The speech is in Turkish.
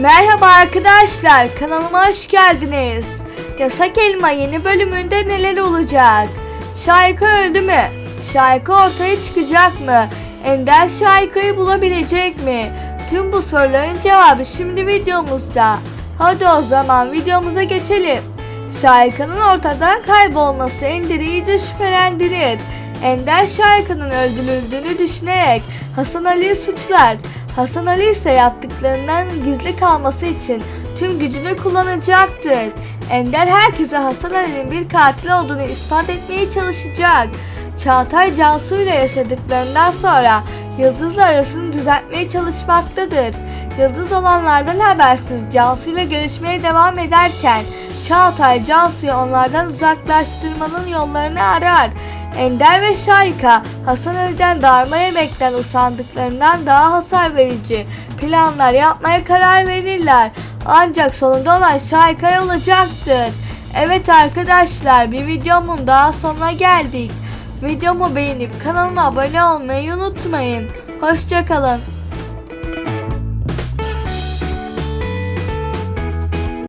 Merhaba arkadaşlar, kanalıma hoş geldiniz. Yasak Elma yeni bölümünde neler olacak? Şayka öldü mü? Şayka ortaya çıkacak mı? Ender Şayka'yı bulabilecek mi? Tüm bu soruların cevabı şimdi videomuzda. Hadi o zaman videomuza geçelim. Şayka'nın ortadan kaybolması Ender'i iyice şüphelendirir. Ender Şayka'nın öldürüldüğünü düşünerek Hasan Ali'yi suçlar. Hasan Ali ise yaptıklarından gizli kalması için tüm gücünü kullanacaktır. Ender herkese Hasan Ali'nin bir katil olduğunu ispat etmeye çalışacak. Çağatay Cansu ile yaşadıklarından sonra Yıldız'la arasını düzeltmeye çalışmaktadır. Yıldız olanlardan habersiz Cansu ile görüşmeye devam ederken Çağatay Cansu'yu onlardan uzaklaştırmanın yollarını arar. Ender ve Şayka Hasan Ali'den darma yemekten usandıklarından daha hasar verici planlar yapmaya karar verirler. Ancak sonunda olan Şayka'ya olacaktır. Evet arkadaşlar bir videomun daha sonuna geldik. Videomu beğenip kanalıma abone olmayı unutmayın. Hoşçakalın.